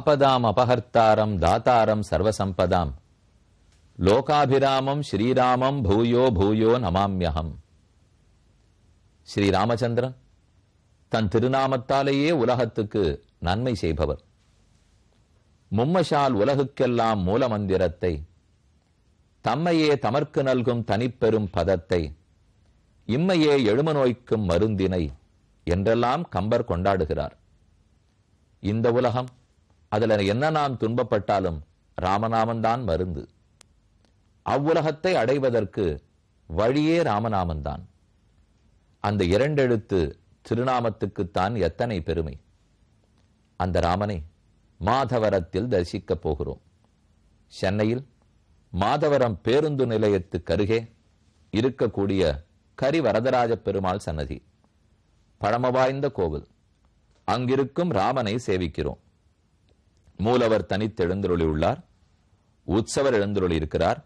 ஆபதாம் அபகர்த்தாரம் தாத்தாரம் சர்வசம்பதாம். லோகாபிராமம் ஸ்ரீராமம் பூயோ பூயோ நமாம்யகம் ஸ்ரீராமச்சந்திரன் தன் திருநாமத்தாலேயே உலகத்துக்கு நன்மை செய்பவர். மும்மஷால் உலகுக்கெல்லாம் மூலமந்திரத்தை தம்மையே தமர்க்கு நல்கும் தனிப்பெரும் பதத்தை இம்மையே எழும நோய்க்கும் மருந்தினை என்றெல்லாம் கம்பர் கொண்டாடுகிறார். இந்த உலகம் அதுல என்ன நாம் துன்பப்பட்டாலும் ராமநாமந்தான் மருந்து. அவ்வுலகத்தை அடைவதற்கு வழியே ராமநாமந்தான் அந்த இரண்டெழுத்து திருநாமத்துக்குத்தான் எத்தனை பெருமை. அந்த ராமனை மாதவரத்தில் தரிசிக்கப் போகிறோம். சென்னையில் மாதவரம் பேருந்து நிலையத்துக்கு அருகே இருக்கக்கூடிய கரி வரதராஜ பெருமாள் சன்னதி. பழம வாய்ந்த கோவில். அங்கிருக்கும் ராமனை சேவிக்கிறோம். மூலவர் தனித்தெழுந்தருளி உள்ளார் உற்சவர் எழுந்தருளி இருக்கிறார்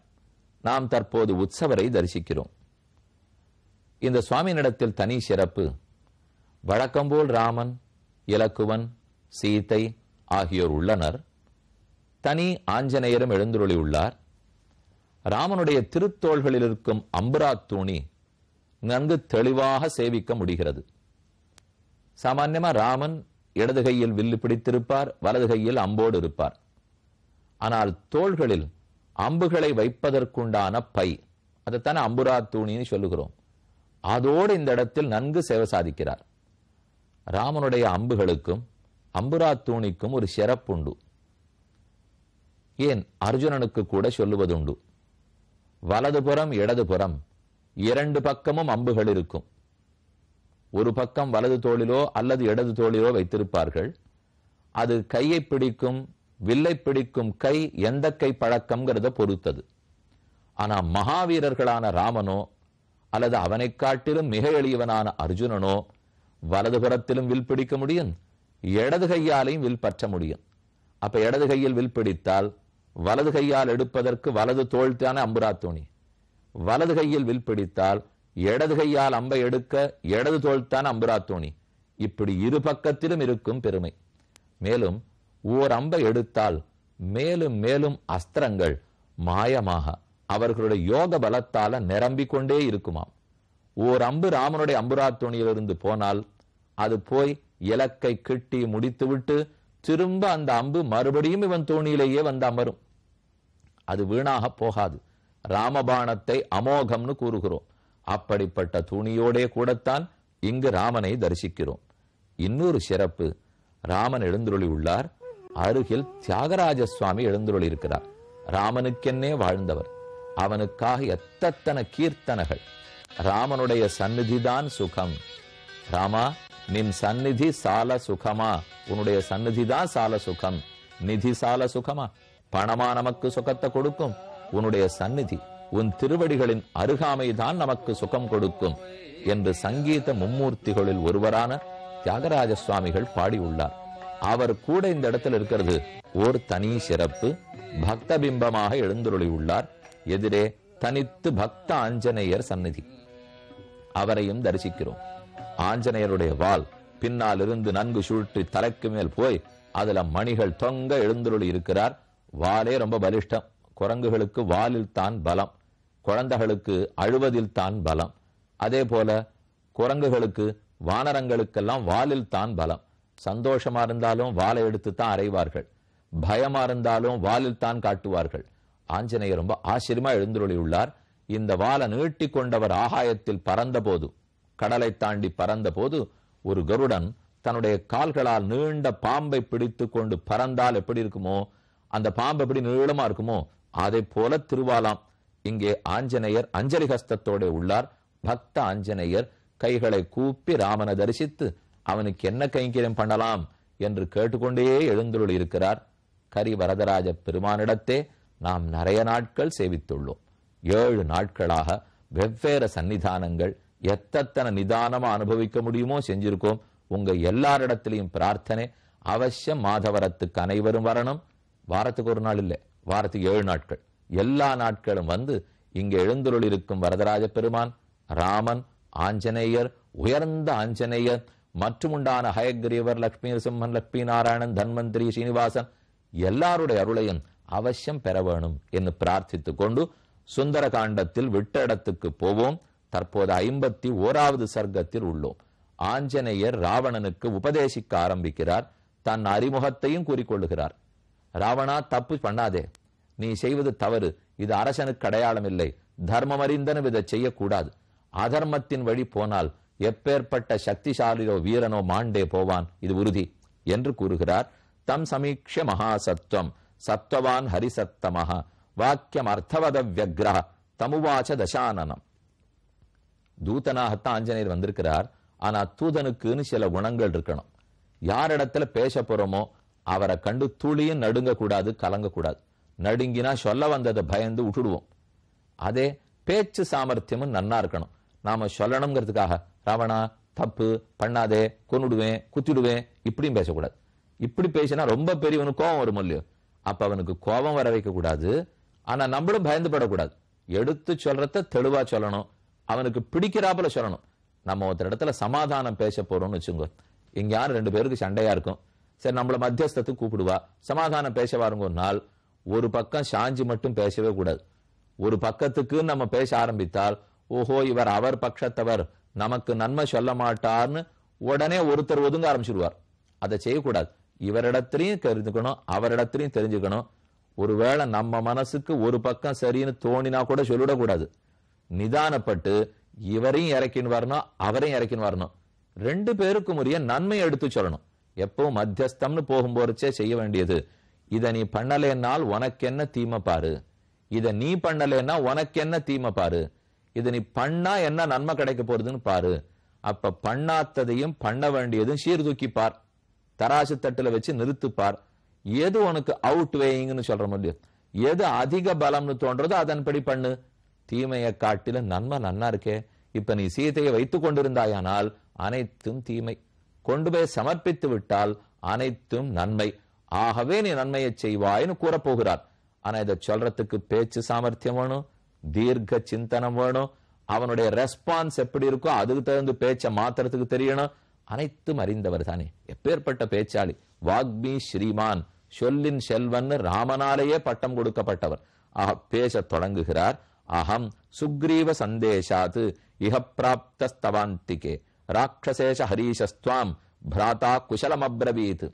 நாம் தற்போது உற்சவரை தரிசிக்கிறோம். இந்த சுவாமியினிடத்தில் தனி சிறப்பு. வழக்கம்போல் ராமன் இலக்குவன் சீதை ஆகியோர் உள்ளனர். தனி ஆஞ்சநேயரும் எழுந்துருளியுள்ளார். ராமனுடைய திருத்தோள்களில் இருக்கும் அம்புரா தூணி நன்கு தெளிவாக சேவிக்க முடிகிறது. சாமான்யமா ராமன் இடது கையில் வில்லு பிடித்திருப்பார் வலது கையில் அம்போடு இருப்பார். ஆனால் தோள்களில் அம்புகளை வைப்பதற்குண்டான பை அதைத்தானே அம்புரா தூணின்னு சொல்லுகிறோம். அதோடு இந்த இடத்தில் நன்கு சேவை சாதிக்கிறார். ராமனுடைய அம்புகளுக்கும் அம்புரா தூணிக்கும் ஒரு சிறப்புண்டு. ஏன்? அர்ஜுனனுக்கு கூட சொல்லுவதுண்டு. வலதுபுறம் இடதுபுறம் இரண்டு பக்கமும் அம்புகள் இருக்கும். ஒரு பக்கம் வலது தோளிலோ அல்லது இடது தோளிலோ வைத்திருப்பார்கள். அது கையை பிடிக்கும் வில்லை பிடிக்கும் கை எந்த கை பழக்கம்ங்கிறத பொறுத்தது. ஆனா மகாவீரர்களான ராமனோ அல்லது அவனை காட்டிலும் மிக எளியவனான அர்ஜுனனோ வலதுபுறத்திலும் வில் பிடிக்க முடியும் இடது கையாலையும் வில் பற்ற முடியும். அப்ப இடது கையில் வில் பிடித்தால் வலது கையால் எடுப்பதற்கு வலது தோல் தானே அம்புரா துணி வலது கையில் வில் பிடித்தால் இடது கையால் அம்பை எடுக்க இடது தோல்தான் அம்புராத்தோணி இப்படி இரு பக்கத்திலும் இருக்கும் பெருமை. மேலும் ஓர் அம்பை எடுத்தால் மேலும் மேலும் அஸ்திரங்கள் மாயமாக அவர்களுடைய யோக பலத்தால நிரம்பிக் கொண்டே இருக்குமாம். ஓர் அம்பு ராமனுடைய அம்புராத்தோணியிலிருந்து போனால் அது போய் இலக்கை கிட்டி முடித்துவிட்டு திரும்ப அந்த அம்பு மறுபடியும் இவன் தோணியிலேயே வந்து அமரும். அது வீணாக போகாது. ராமபாணத்தை அமோகம்னு கூறுகிறோம். அப்படிப்பட்ட துணியோடே கூடத்தான் இங்கு ராமனை தரிசிக்கிறோம். இன்னொரு சிறப்பு ராமன் எழுந்துருளி உள்ளார் அருகில் தியாகராஜ சுவாமி எழுந்துருளி இருக்கிறார் ராமனுக்கென்னே வாழ்ந்தவர். அவனுக்காக எத்தத்தன கீர்த்தனைகள். ராமனுடைய சந்நிதிதான் சுகம். ராமா நின் சந்நிதி சால சுகமா? உன்னுடைய சந்நிதி தான் சால சுகம். நிதி சால சுகமா? பணமா நமக்கு சுகத்தை கொடுக்கும். உன்னுடைய சந்நிதி உன் திருவடிகளின் அருகாமை தான் நமக்கு சுகம் கொடுக்கும் என்று சங்கீத மும்மூர்த்திகளில் ஒருவரான தியாகராஜ சுவாமிகள் பாடியுள்ளார். அவர் கூட இந்த இடத்துல இருக்கிறது ஓர் தனி சிறப்பு. பக்த பிம்பமாக எழுந்துருளியுள்ளார். எதிரே தனித்து பக்த ஆஞ்சநேயர் சந்நிதி. அவரையும் தரிசிக்கிறோம். ஆஞ்சநேயருடைய வால் பின்னால் இருந்து நன்கு சுழற்றி தலைக்கு மேல் போய் அதுல மணிகள் தொங்க எழுந்துருளி இருக்கிறார். வாலே ரொம்ப பலிஷ்டம். குரங்குகளுக்கு வாலில் தான் பலம். குழந்தைகளுக்கு அழுவதில் தான் பலம். அதே போல குரங்குகளுக்கு வானரங்களுக்கெல்லாம் வாலில் தான் பலம். சந்தோஷமா இருந்தாலும் வாளை எடுத்து தான் அறைவார்கள். பயமா இருந்தாலும் வாலில் தான் காட்டுவார்கள். ஆஞ்சநேயர் ரொம்ப ஆச்சரியமா எழுந்துருளி உள்ளார் இந்த வாலை நீட்டி கொண்டவர் ஆகாயத்தில் பறந்த போது கடலை தாண்டி பறந்த போது ஒரு கருடன் தன்னுடைய கால்களால் நீண்ட பாம்பை பிடித்து கொண்டு பறந்தால் எப்படி இருக்குமோ அந்த பாம்பு எப்படி நீளமா இருக்குமோ அதை போல திருவாலாம். இங்கே ஆஞ்சநேயர் அஞ்சலி ஹஸ்தத்தோட உள்ளார். பக்த ஆஞ்சநேயர் கைகளை கூப்பி ராமனை தரிசித்து அவனுக்கு என்ன கைங்கரியம் பண்ணலாம்? என்று கேட்டுக்கொண்டே எழுந்துள்ள இருக்கிறார். கரி வரதராஜ பெருமானிடத்தே நாம் நிறைய நாட்கள் சேவித்துள்ளோம். ஏழு நாட்களாக வெவ்வேறு சன்னிதானங்கள் எத்தனை நிதானமா அனுபவிக்க முடியுமோ செஞ்சிருக்கோம். உங்க எல்லாரிடத்திலையும் பிரார்த்தனை அவசியம் மாதவரத்துக்கு அனைவரும் வரணும். வாரத்துக்கு ஒரு நாள் இல்லை. வாரத்துக்கு ஏழு நாட்கள். எல்லா நாட்களும் வந்து இங்கே எழுந்துருள் இருக்கும் வரதராஜ பெருமான் ராமன் ஆஞ்சநேயர் உயர்ந்த ஆஞ்சநேயர் மற்றும் உண்டான ஹயக்ரீவர் லக்ஷ்மி சிம்மன் லக்ஷ்மி நாராயணன் தன்வந்திரி ஸ்ரீனிவாசன் எல்லாருடைய அருளையும் அவசியம் பெற வேணும் என்று பிரார்த்தித்துக் கொண்டு சுந்தர காண்டத்தில் விட்ட இடத்துக்கு போவோம். தற்போது ஐம்பத்தி ஓராவது சர்க்கத்தில் உள்ளோம். ஆஞ்சநேயர் ராவணனுக்கு உபதேசிக்க ஆரம்பிக்கிறார். தன் அறிமுகத்தையும் கூறிக்கொள்ளுகிறார் ராவணா தப்பு பண்ணாதே. நீ செய்வது தவறு. இது அரசனுக்கு அடையாளம் இல்லை. தர்மம் அறிந்தனும் இதை செய்யக்கூடாது. அதர்மத்தின் வழி போனால் எப்பேற்பட்ட சக்திசாலியோ வீரனோ மாண்டே போவான். இது உறுதி என்று கூறுகிறார். தம் சமீக்ஷ மகாசத்வம் சத்வவான் ஹரிசத்தமஹ. வாக்கியம் அர்த்தவத வியக்ரஹ தமுவாச்ச தசானனம். தூதனாகத்தான் ஆஞ்சநேயர் வந்திருக்கிறார். ஆனா தூதனுக்குன்னு சில குணங்கள் இருக்கணும். யாரிடத்துல பேச போறோமோ அவரை கண்டு துளியும் நடுங்க கூடாது நடுங்கினா சொல்ல வந்ததை பயந்து விட்டுடுவோம் அதே பேச்சு சாமர்த்தியமும் நன்னா இருக்கணும். நாம சொல்லணுங்கிறதுக்காக ராவணா தப்பு பண்ணாதே கொன்னுடுவேன் குத்திடுவேன் இப்படியும் பேசக்கூடாது. இப்படி பேசினா ரொம்ப பெரியவனுக்கு கோபம் வரும் இல்லையோ? அப்ப அவனுக்கு கோபம் வர வைக்க கூடாது ஆனா நம்மளும் பயந்து படக்கூடாது எடுத்து சொல்றத தெளிவா சொல்லணும். அவனுக்கு பிடிக்கிறாப்புல சொல்லணும். நம்ம ஒருத்தர் இடத்துல சமாதானம் பேச போறோம்னு வச்சுங்க இங்க யாரும் ரெண்டு பேருக்கு சண்டையா இருக்கும். சரி நம்மள மத்தியஸ்தத்துக்கு கூப்பிடுவா. சமாதானம் பேச வாருங்கன்னால் ஒரு ஒரு பக்கம் சாஞ்சி மட்டும் பேசவே கூடாது. ஒரு பக்கத்துக்கு நம்ம பேச ஆரம்பித்தால் ஓஹோ இவர் அவர் பட்சத்தவர் நமக்கு நன்மை சொல்ல மாட்டார்னு உடனே ஒருத்தர் ஒதுங்க ஆரம்பிச்சிருவார். அதை செய்யக்கூடாது. இவரிடத்திலையும் தெரிஞ்சுக்கணும் அவரிடத்திலையும் தெரிஞ்சுக்கணும். ஒருவேளை நம்ம மனசுக்கு ஒரு பக்கம் சரின்னு தோணினா கூட சொல்லிடக்கூடாது. நிதானப்பட்டு இவரையும் இறக்கின்னு வரணும் அவரையும் இறக்கின்னு வரணும். ரெண்டு பேருக்கும் உரிய நன்மை எடுத்து சொல்லணும். எப்பவும் மத்தியஸ்தம்னு போகும்போதே செய்ய வேண்டியது. இத நீ பண்ணலைன்னால் உனக்கு என்ன தீமை பாரு. இதை நீ பண்ணலைன்னா உனக்கு என்ன தீமை பாரு. இதை நீ பண்ணா என்ன நன்மை கிடைக்க போறதுன்னு பாரு. அப்ப பண்ணாத்ததையும் பண்ண வேண்டியதும் சீர்தூக்கி பார். தராசு தட்டுல வச்சு நிறுத்துப்பார் எது உனக்கு அவுட் வேயிங்னு சொல்ற முடியும் எது அதிக பலம்னு தோன்றதோ அதன்படி பண்ணு. தீமையை காட்டில நன்மை நன்னா இருக்கே. இப்ப நீ சீதையை வைத்துக் கொண்டிருந்தாயானால் அனைத்தும் தீமை. கொண்டு போய் சமர்ப்பித்து விட்டால் அனைத்தும் நன்மை. ஆகவே நீ நன்மையை செய்வாய்னு கூறப்போகிறார். ஆனா இதை சொல்றதுக்கு பேச்சு சாமர்த்தியம் வேணும் தீர்க்க சிந்தனம் வேணும் அவனுடைய ரெஸ்பான்ஸ் எப்படி இருக்கோ அதுக்கு தகுந்த பேச்சை மாத்துறதுக்கு தெரியணும். அனைத்தும் அறிந்தவர் தானே. எப்பேற்பட்ட பேச்சாளி. வாக்மி ஸ்ரீமான் சொல்லின் செல்வன் ராமனாலேயே பட்டம் கொடுக்கப்பட்டவர். ஆக பேச தொடங்குகிறார். அகம் சுக்ரீவ சந்தேஷாது இஹ ராட்சசேஷ ஹரீஷஸ்துவாம் பிராதா குஷலமப்ரவீத்.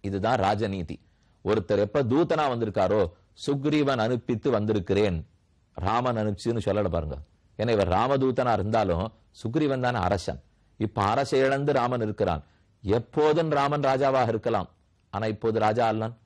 இதுதான் ராஜநீதி. ஒருத்தர் எப்ப தூதனா வந்திருக்காரோ சுக்ரீவன் அனுப்பித்து வந்திருக்கிறேன். ராமன் அனுப்பிச்சுன்னு சொல்லல பாருங்க. ஏன்னா இவர் ராமதூதனா இருந்தாலும் சுக்ரீவன் தானே அரசன். இப்ப அரச இழந்து ராமன் இருக்கிறான். எப்போதும் ராமன் ராஜாவாக இருக்கலாம். ஆனா இப்போது ராஜா அல்லன்.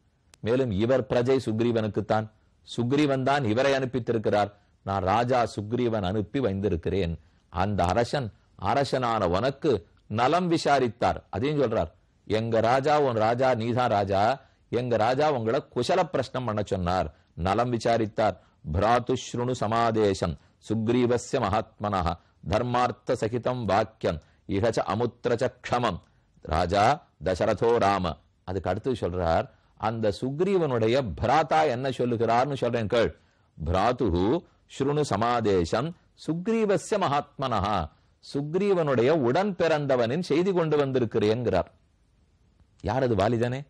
மேலும் இவர் பிரஜை சுக்ரீவனுக்குத்தான். சுக்ரீவன் தான் இவரை அனுப்பித்திருக்கிறார். நான் ராஜா சுக்ரீவன் அனுப்பி வைந்திருக்கிறேன் அந்த அரசன் அரசனான உனக்கு நலம் விசாரித்தார். அதையும் சொல்றார். எங்க ராஜா உன் ராஜா நீதான் ராஜா. எங்க ராஜா உங்களை குசல பிரஷ்னம் பண்ண சொன்னார். நலம் விசாரித்தார். பிராத்து சமாதேசம். சுக்ரீவசிய மகாத்மனः தர்மார்த்த சகிதம் வாக்கியம். இகச்ச அமுத்திரச்ச க்ஷமம். ராஜா தசரதோ ராம. அதுக்கு அடுத்து சொல்றார் அந்த சுக்ரீவனுடைய பிராத்தா என்ன சொல்லுகிறார்னு சொல்றேன் கேள். பிராத்து ஸ்ருணு சமாதேசம். சுக்ரீவசிய மகாத்மனஹா. சுக்ரீவனுடைய உடன் பிறந்தவனின் செய்தி கொண்டு வந்திருக்கிறேன்கிறார். யார் அது வாலிதானே?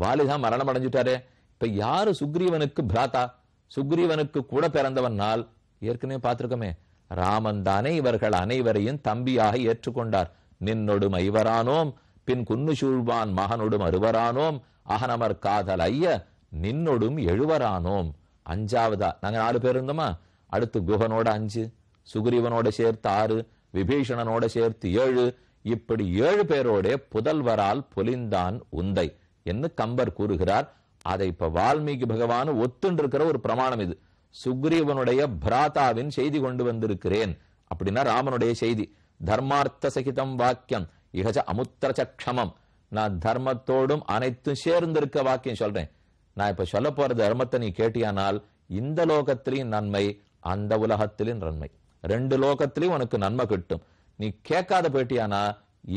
வாலிதான் மரணம் அடைஞ்சிட்டாரே. இப்ப யாரு சுக்ரீவனுக்கு பிராத்தா? சுக்ரீவனுக்கு கூட பிறந்தவனால் ஏற்கனவே பார்த்திருக்கோமே. ராமன் தானே இவர்கள் அனைவரையும் தம்பியாக ஏற்றுக்கொண்டார். நின்னொடும் ஐவரானோம் பின் குன்னு சூழ்வான் மகனொடும் அறுவரானோம் அகனமர் காதல் ஐய நின்னொடும் எழுவரானோம். அஞ்சாவதா நாங்க நாலு பேர் இருந்தோமா? அடுத்து குகனோட அஞ்சு சுக்ரீவனோட சேர்த்து ஆறு விபீஷணனோட சேர்த்து ஏழு. இப்படி ஏழு பேரோட புதல்வரால் பொலிந்தான் உந்தை என்று கம்பர் கூறுகிறார். அதை இப்ப வால்மீகி பகவான் ஒத்துண்டிருக்கிற ஒரு பிரமாணம் இது. சுக்ரீவனுடைய பிராதாவின் செய்தி கொண்டு வந்திருக்கிறேன் அப்படின்னா ராமனுடைய செய்தி. தர்மார்த்த சகிதம் வாக்கியம். இகச அமுத்திரச்ச க்ஷமம் நான் தர்மத்தோடும் அனைத்தும் சேர்ந்திருக்க வாக்கியம் சொல்றேன். நான் இப்ப சொல்ல போற தர்மத்தை நீ கேட்டியானால் இந்த லோகத்திலையும் நன்மை அந்த உலகத்திலும் நன்மை. ரெண்டு லோகத்திலையும் உனக்கு நன்மை கிட்டும். நீ கேட்காத பேட்டியானா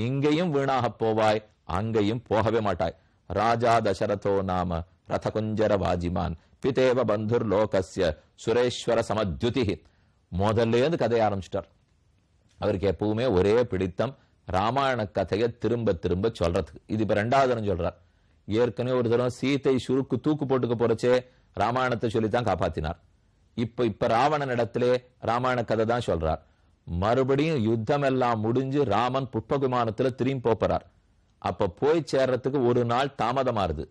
இங்கேயும் வீணாக போவாய் அங்கேயும் போகவே மாட்டாய். ராஜா தசரதோ நாம ரதகுஞ்சர வாஜிமான் பிதேவ பந்துர் லோகசிய சுரேஸ்வர சமத்யுதி. முதல்ல இருந்து கதையை ஆரம்பிச்சிட்டார். அவருக்கு எப்பவுமே ஒரே பிடித்தம் ராமாயண கதையை திரும்ப திரும்ப சொல்றதுக்கு. இது இப்ப ரெண்டாவது தரம் சொல்றார். ஏற்கனவே ஒரு தரம் சீத்தை சுருக்கு தூக்கு போட்டுக்க போறச்சே ராமாயணத்தை சொல்லித்தான் காப்பாத்தினார். இப்ப இப்ப ராவணன் இடத்திலே ராமாயண கதை தான் சொல்றார். மறுபடியும் யுத்தம் எல்லாம் முடிஞ்சு ராமன் புஷ்பகுமானத்துல திரும்பி போறார். அப்ப போய் சேர்றதுக்கு ஒரு நாள் தாமதமாறுது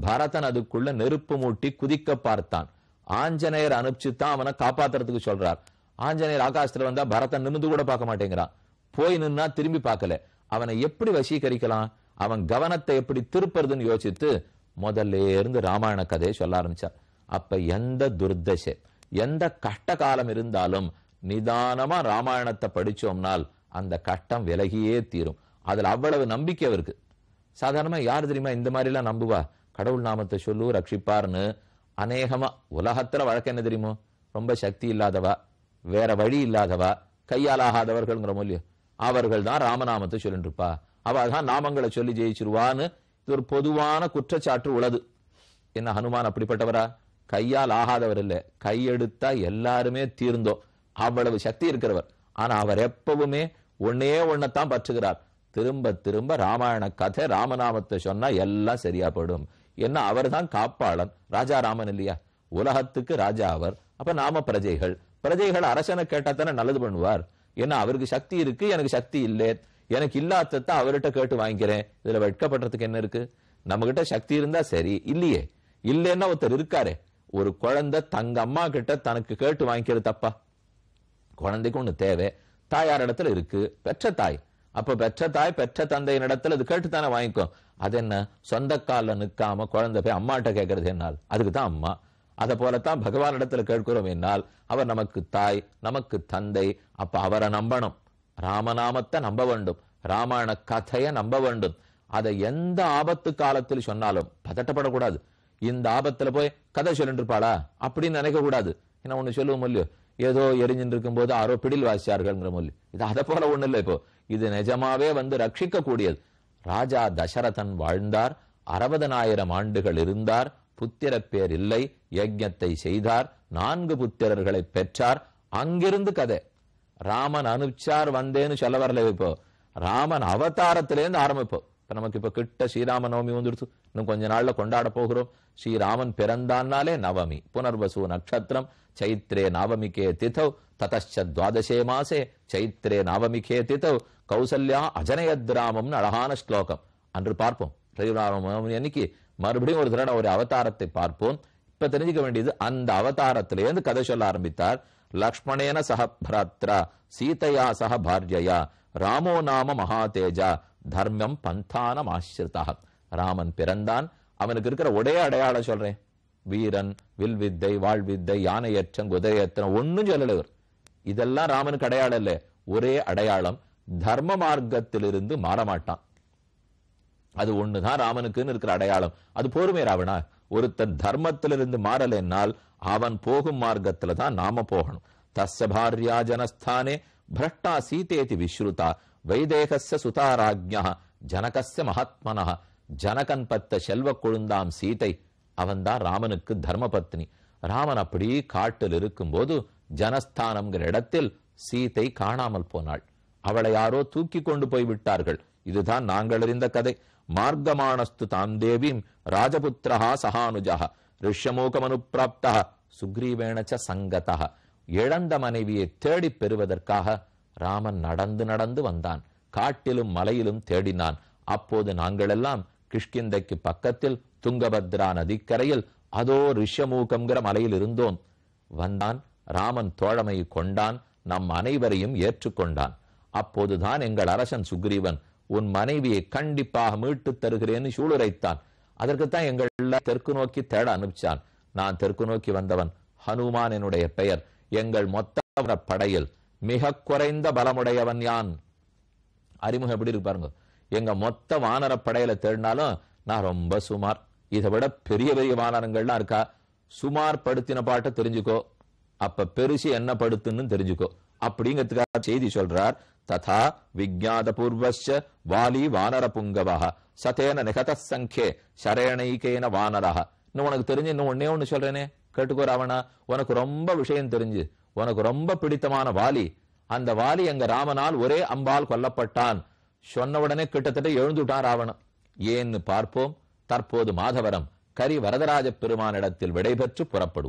பரதன் அதுக்குள்ள நெருப்பு மூட்டி குதிக்க பார்த்தான். ஆஞ்சநேயர் அனுப்பிச்சுதான் அவனை காப்பாத்துறதுக்கு சொல்றார். ஆஞ்சநேயர் ஆகாசத்துல வந்தா பரதன் நிமிந்து கூட பார்க்க மாட்டேங்கிறான். போய் நின்னா திரும்பி பார்க்கல. அவனை எப்படி வசீகரிக்கலாம்? அவன் கவனத்தை எப்படி திருப்புறதுன்னு யோசித்து முதல்ல இருந்து ராமாயண கதையை சொல்ல ஆரம்பிச்சார். அப்ப எந்த துர்தசை? எந்த கஷ்ட காலம் இருந்தாலும் நிதானமா ராமாயணத்தை படிச்சோம்னால் அந்த கஷ்டம் விலகியே தீரும். அதுல அவ்வளவு நம்பிக்கை இருக்கு. சாதாரணமா யார் தெரியுமா இந்த மாதிரி எல்லாம் நம்புவா? கடவுள் நாமத்தை சொல்லு ரட்சிப்பார்னு அநேகமா உலகத்துல வழக்கம் என்ன தெரியுமோ? ரொம்ப சக்தி இல்லாதவா? வேற வழி இல்லாதவா? கையால் ஆகாதவர்கள்ங்கிற அவர்கள் தான் ராமநாமத்தை சொல்லிட்டு இருப்பா அவ தான் நாமங்களை சொல்லி ஜெயிச்சிருவான்னு இது ஒரு பொதுவான குற்றச்சாட்டு உள்ளது என்ன ஹனுமான் அப்படிப்பட்டவரா? கையால் ஆகாதவர் இல்ல. கையெடுத்தா எல்லாருமே தீர்ந்தோம். அவ்வளவு சக்தி இருக்கிறவர். ஆனா அவர் எப்பவுமே ஒன்னே ஒன்னத்தான் பற்றுகிறார். திரும்ப திரும்ப ராமாயண கதை ராமநாமத்தை சொன்னா எல்லாம் சரியா போடும் என்ன அவர் தான் காப்பாளன். ராஜா ராமன் இல்லையா? உலகத்துக்கு ராஜா அவர். அப்ப நாம பிரஜைகள். பிரஜைகள் அரசனை கேட்டா தானே நல்லது பண்ணுவார். ஏன்னா அவருக்கு சக்தி இருக்கு எனக்கு சக்தி இல்லை. எனக்கு இல்லாதத அவர்கிட்ட கேட்டு வாங்கிக்கிறேன். இதுல வெட்கப்படுறதுக்கு என்ன இருக்கு? நம்ம கிட்ட சக்தி இருந்தா சரி. இல்லையே. இல்லைன்னா ஒருத்தர் இருக்காரே. ஒரு குழந்தை தங்க அம்மா கிட்ட தனக்கு கேட்டு வாங்கிக்கிறது தப்பா? குழந்தைக்கு ஒண்ணு தேவை. தாயார் இடத்துல இருக்கு. பெற்ற தாய். அப்ப பெற்ற தாய் பெற்ற தந்தையின் இடத்துல அது கேட்டுத்தானே வாங்கிக்கும் அது என்ன? சொந்த காலில் நிற்காம குழந்தை போய் அம்மாட்ட கேட்கறது என்னால் அதுக்கு தான் அம்மா. அதை போலத்தான் பகவான் இடத்துல கேட்கிறோம் என்னால். அவர் நமக்கு தாய் நமக்கு தந்தை. அப்ப அவரை நம்பணும். ராமநாமத்தை நம்ப வேண்டும். ராமாயண கதையை நம்ப வேண்டும். அதை எந்த ஆபத்து காலத்தில் சொன்னாலும் பதட்டப்படக்கூடாது. இந்த ஆபத்துல போய் கதை சொல்லிட்டு இருப்பாளா அப்படின்னு நினைக்க கூடாது. என்ன ஒண்ணு சொல்லுவோம் இல்லையோ ஏதோ எரிஞ்சுட்டு இருக்கும் போது ஆரோ பிடில் வாசிச்சார்கள்ங்கிற மொழி இது அதை போல ஒண்ணு இல்லை இப்போ. இது நிஜமாவே வந்து ரட்சிக்க கூடியது ராஜா தசரதன் வாழ்ந்தார். அறுபதனாயிரம் ஆண்டுகள் இருந்தார். புத்திர பேர் இல்லை. யஜ்யத்தை செய்தார். நான்கு புத்திரர்களை பெற்றார். அங்கிருந்து கதை. ராமன் அனுப்பிச்சார் வந்தேன்னு சொல்ல வரல இப்போ. ராமன் அவதாரத்திலேருந்து ஆரம்பிப்போம். இப்போ நமக்கு இப்ப கிட்ட ஸ்ரீராம நவமி வந்துடுச்சு. இன்னும் கொஞ்ச நாள்ல கொண்டாட போகிறோம். ஸ்ரீராமன் பிறந்தான்னாலே நவமி. புனர்வசு நட்சத்திரம். சைத்ரே நவமிகே திதௌ. ததச்ச துவாதசே மாசே. சைத்ரே நவமிகே திதௌ. கௌசல்யா அஜனயத்ராமம்னு அழகான ஸ்லோகம். அன்று பார்ப்போம். ஸ்ரீராமநவமி அன்னைக்கு மறுபடியும் ஒரு தடவை ஒரு அவதாரத்தை பார்ப்போம். இப்ப தெரிஞ்சுக்க வேண்டியது அந்த அவதாரத்திலேருந்து கதை சொல்ல ஆரம்பித்தார். லக்ஷ்மணேன சக பிராத்ரா. சீதையா சக பாரியயா ராமோ நாம மகாதேஜா. தர்மம் பந்தானம் ஆசிரிதா ராமன் பிறந்தான். அவனுக்கு இருக்கிற ஒரே அடையாளம் சொல்றேன். வீரன் வில் வித்தை வாழ்வித்தை யானையற்றம் குதிரையற்றம் ஒன்னும் சொல்லல இதெல்லாம் ராமனுக்கு அடையாளம் இல்ல. ஒரே அடையாளம் தர்ம மார்க்கத்திலிருந்து மாறமாட்டான். அது ஒண்ணுதான் ராமனுக்குன்னு இருக்கிற அடையாளம். அது போருமே ராவணா. ஒருத்தன் தர்மத்திலிருந்து மாறலைன்னால் அவன் போகும் மார்க்கத்துல தான் நாம போகணும். தஸ்ய பாரியா ஜனஸ்தானே பிரஷ்டா சீதேதி விஸ்ருதா. வைதேகஸ்ய சுதாராஜ்யா ஜனகஸ்ய மகாத்மனா ஜனகன் பத்த செல்வ கொழுந்தாம் சீதை அவன்தான் ராமனுக்கு தர்மபத்னி. ராமன் அப்படி காட்டில் இருக்கும்போது ஜனஸ்தானம்ங்கிற இடத்தில் சீதை காணாமல் போனாள். அவளை யாரோ தூக்கி கொண்டு போய் விட்டார்கள். இதுதான் நாங்கள் அறிந்த கதை. மார்க்கமானஸ்து தாம் தேவீம் ராஜபுத்திரஹா சகானுஜா ரிஷ்யமூகமனுப்பிராப்தா சுக்ரீவேணச்ச சங்கதா இழந்த மனைவியை தேடிப் பெறுவதற்காக ராமன் நடந்து நடந்து வந்தான். காட்டிலும் மலையிலும் தேடினான். அப்போது நாங்களெல்லாம் கிஷ்கிந்தைக்கு பக்கத்தில் துங்கபத்ரா நதிக்கரையில் அதோ ரிஷமூகம்ங்கிற மலையில் இருந்தோம். வந்தான். ராமன் தோழமை கொண்டான். நம் அனைவரையும் ஏற்றுக்கொண்டான். அப்போதுதான் எங்கள் அரசன் சுக்ரீவன் உன் மனைவியை கண்டிப்பாக மீட்டு தருகிறேன்னு சூளுரைத்தான். அதற்குத்தான் எங்கள் தெற்கு நோக்கி தேட அனுப்பிச்சான். நான் தெற்கு நோக்கி வந்தவன் ஹனுமான் என்னுடைய பெயர். எங்கள் மொத்த படையில் மிக குறைந்த பலமுடையவன் யான்? அறிமுகம் எப்படி இருக்கு பாருங்க. எங்க மொத்த வானரப்படையில தேடினாலும் நான் ரொம்ப சுமார். இதை விட பெரிய பெரிய வானரங்கள்லாம் இருக்கா? சுமார் படுத்தின பாட்டை தெரிஞ்சுக்கோ. அப்ப பெருசு என்ன படுத்துன்னு தெரிஞ்சுக்கோ. அப்படிங்கிறதுக்காக செய்தி சொல்றார். ததா விஜாத பூர்வச்ச வாலி வானர புங்கவா சதேன நிகத சங்கே சரேணைகேன வானரா இன்னும் உனக்கு தெரிஞ்சு இன்னும் ஒன்னே ஒண்ணு சொல்றேனே. கேட்டுக்கோ ராவணா. உனக்கு ரொம்ப விஷயம் தெரிஞ்சு. உனக்கு ரொம்ப பிடித்தமான வாலி. அந்த வாலி எங்க ராமனால் ஒரே அம்பால் கொல்லப்பட்டான். சொன்ன உடனே கிட்டத்தட்ட எழுந்துட்டான் ராவணன். ஏன்னு பார்ப்போம். தற்போது மாதவரம் கரி வரதராஜ பெருமானிடத்தில் விடைபெற்று புறப்படுவோம்.